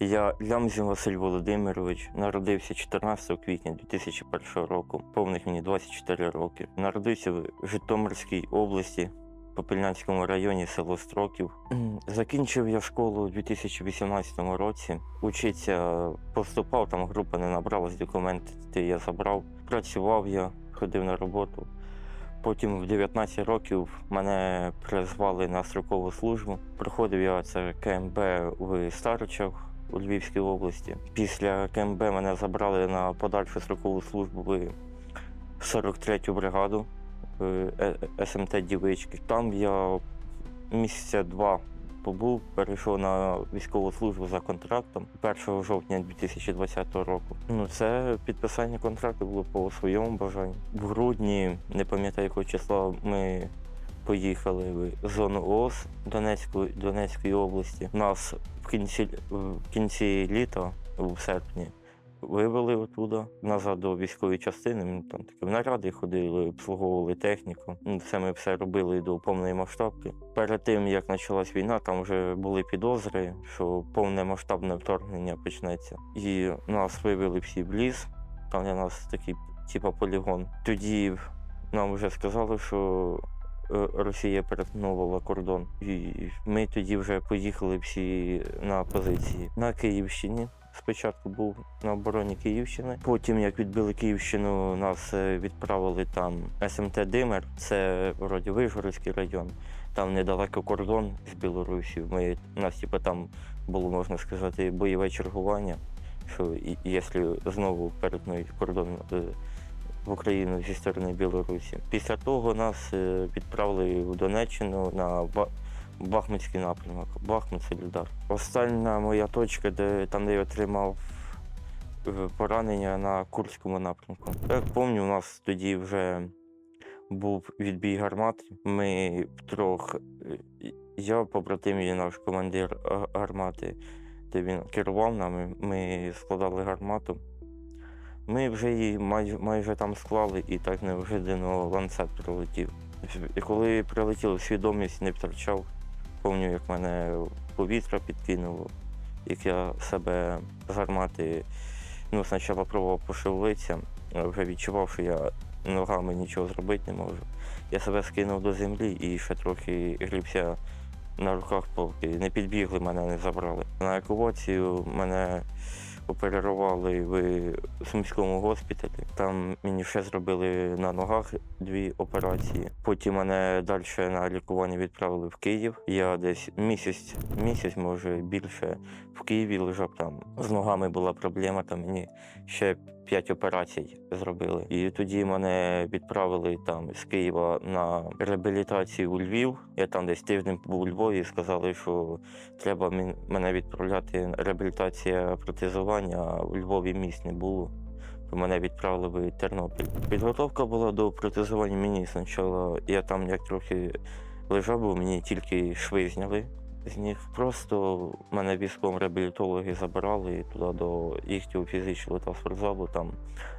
Я Лямзін Василь Володимирович, народився 14 квітня 2001 року. Повних мені 24 роки. Народився в Житомирській області, Попельнянському районі, село Строків. Закінчив я школу у 2018 році. Учиться поступав, там група не набралась, документи я забрав. Працював я, ходив на роботу. Потім в 19 років мене призвали на строкову службу. Проходив я це КМБ в Старичах у Львівській області. Після КМБ мене забрали на подальшу строкову службу в 43-ю бригаду Е- СМТ Дівички. Там я місяця два побув, перейшов на військову службу за контрактом 1 жовтня 2020 року. Ну, це підписання контракту було по своєму бажанню. В грудні, не пам'ятаю якого числа, ми поїхали в зону ООС Донецької, Донецької області. Нас в кінці, в кінці літа, в серпні, вивели оттуда назад до військової частини. Ми там такі в наряди ходили, обслуговували техніку. Ну, Це ми все робили до повної масштабки. Перед тим як почалась війна, там вже були підозри, що повне масштабне вторгнення почнеться. І нас вивели всі в ліс. Там для нас такий, типа полігон. Тоді нам вже сказали, що Росія перетнула кордон. І ми тоді вже поїхали всі на позиції на Київщині. Спочатку був на обороні Київщини. Потім, як відбили Київщину, нас е, відправили там СМТ Димер, це вроді Вижгородський район. Там недалеко кордон з Білорусі. Ми у нас типу, там було можна сказати бойове чергування. Що якщо знову перетнуть кордон е, в Україну зі сторони Білорусі. Після того нас е, відправили в Донеччину на Бахмутський напрямок. Бахмут Солідар. Остання моя точка, де там, де я отримав е, поранення на Курському напрямку. Як пам'ятаю, у нас тоді вже був відбій гармат. Ми втрьох, е, я, побратим і наш командир гармати, де він керував нами, ми складали гармату. Ми вже її майже, майже там склали і так неожиданно ланцет прилетів. І коли прилетів, свідомість не втрачав. Пам'ятаю, як мене повітря підкинуло, як я себе з гармати ну, спочатку пробував пошевелитися, вже відчував, що я ногами нічого зробити не можу. Я себе скинув до землі і ще трохи грібся на руках, поки не підбігли, мене не забрали. На евакуацію мене оперували в Сумському госпіталі. Там мені ще зробили на ногах дві операції. Потім мене далі на лікування відправили в Київ. Я десь місяць, місяць, може більше в Києві лежав там. З ногами була проблема, там мені ще п'ять операцій зробили. І тоді мене відправили там з Києва на реабілітацію у Львів. Я там десь тиждень був у Львові і сказали, що треба мене відправляти реабілітація протезування, у Львові місць не було. То мене відправили в Тернопіль. Підготовка була до протезування мені спочатку. Я там як трохи лежав, бо мені тільки шви зняли з них. Просто мене військовим реабілітологи забирали туди до їхнього фізичного та спортзалу, там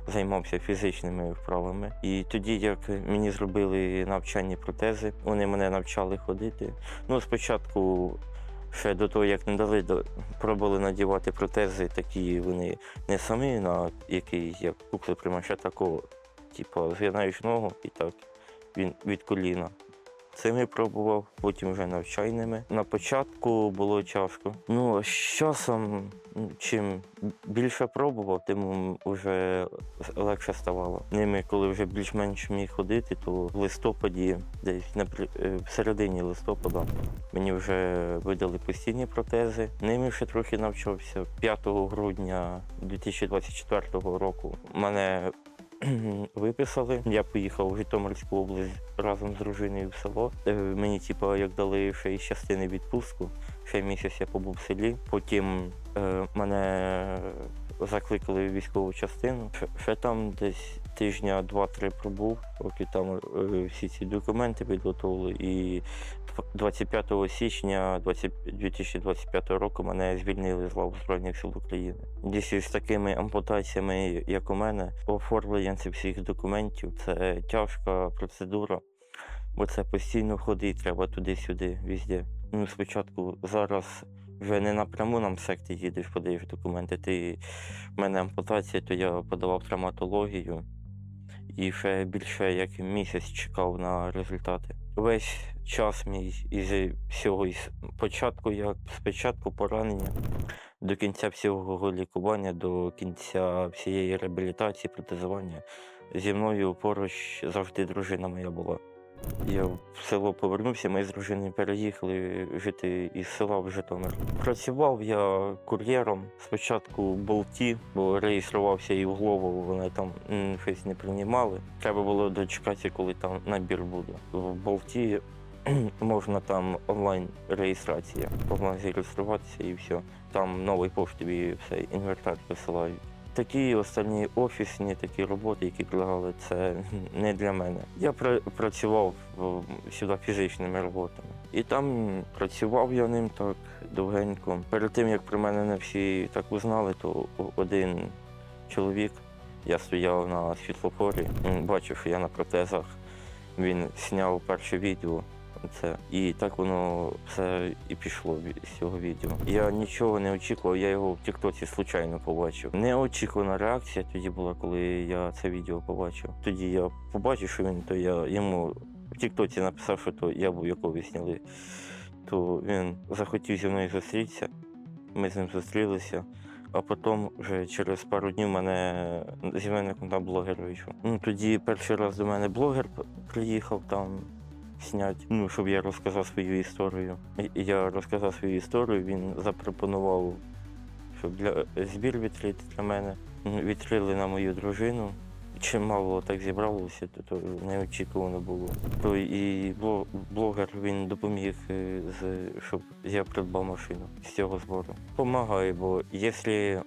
займався фізичними вправами. І тоді, як мені зробили навчальні протези, вони мене навчали ходити. Ну, спочатку. Ще до того, як не дали, пробували надівати протези, такі вони не самі, на які як кукли примаша такого. Типу, з'єднаєш ногу і так він від коліна. Цими пробував, потім вже навчальними. На початку було тяжко. Ну, а з часом, чим більше пробував, тим вже легше ставало. Ними, коли вже більш-менш міг ходити, то в листопаді, десь напрі- е, в середині листопада, мені вже видали постійні протези. Ними ще трохи навчався. 5 грудня 2024 року мене виписали. Я поїхав в Житомирську область разом з дружиною в село. Е, Мені, типу, як дали ще із частини відпустку. Ще місяць я побув в селі. Потім е, мене закликали в військову частину. Ще там десь тижня два-три пробув, поки там е, всі ці документи підготували. І 25 січня 20 2025 року мене звільнили з лав Збройних сил України. Десь з такими ампутаціями, як у мене, оформлення всіх документів це тяжка процедура, бо це постійно ходити, треба туди-сюди, везде. Ну, спочатку зараз вже не напряму нам в секті їдеш, подаєш документи. Ти в мене ампутація, то я подавав травматологію і ще більше як місяць чекав на результати. Весь час мій із всього із початку, як спочатку поранення до кінця всього лікування, до кінця всієї реабілітації, протезування. Зі мною поруч завжди дружина моя була. Я в село повернувся, ми з дружиною переїхали жити із села в Житомир. Працював я кур'єром спочатку в болті, бо реєструвався і в голову, вони там щось не приймали. Треба було дочекатися, коли там набір буде. В болті можна там онлайн реєстрація. Можна зареєструватися і все. Там новий пошт тобі все, інвертар висилають. Такі останні офісні такі роботи, які предлагали, це не для мене. Я пра- працював сюди фізичними роботами. І там працював я ним так довгенько. Перед тим як про мене не всі так узнали, то один чоловік, я стояв на світлофорі, бачив, що я на протезах. Він зняв перше відео. Це і так воно все і пішло з цього відео. Я нічого не очікував, я його в Тіктоці случайно побачив. Неочікувана реакція тоді була, коли я це відео побачив. Тоді я побачив, що він то я йому в Тіктоці написав, що то я був якого ви зняли. То він захотів зі мною зустрітися. Ми з ним зустрілися. А потім вже через пару днів мене зі мене контакт блогер вийшов. Ну тоді перший раз до мене блогер приїхав там зняти, ну, щоб я розказав свою історію. Я розказав свою історію, він запропонував, щоб для збір відкрити для мене. Відкрили на мою дружину. Чимало так зібралося, то, неочікувано було. То і бло- блогер він допоміг, е, щоб я придбав машину з цього збору. Помагає, бо якщо,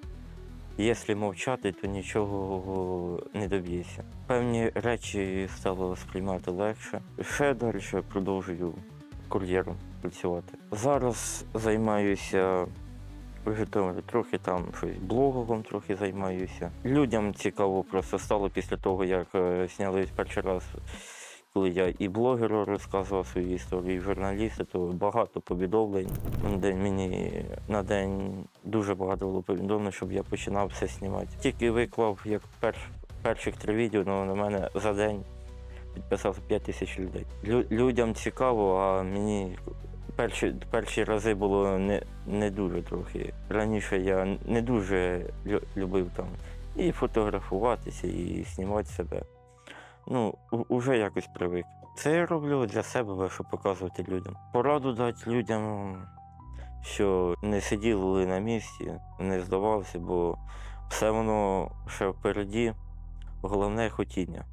якщо мовчати, то нічого не доб'єшся. Певні речі стало сприймати легше. Ще далі продовжую кур'єром працювати. Зараз займаюся в Житомирі, трохи там щось блогом трохи займаюся. Людям цікаво просто стало після того, як е, зняли перший раз, коли я і блогеру розказував свої історії, і журналісти, то багато повідомлень. День мені на день дуже багато було повідомлень, щоб я починав все знімати. Тільки виклав як перш, перших три відео, ну, на мене за день підписалося 5 тисяч людей. Лю- людям цікаво, а мені перші, перші рази було не, не дуже трохи. Раніше я не дуже любив там і фотографуватися, і знімати себе. Ну, вже якось привик. Це я роблю для себе, щоб показувати людям. Пораду дати людям, що не сиділи на місці, не здавався, бо все воно ще впереді. Головне хотіння.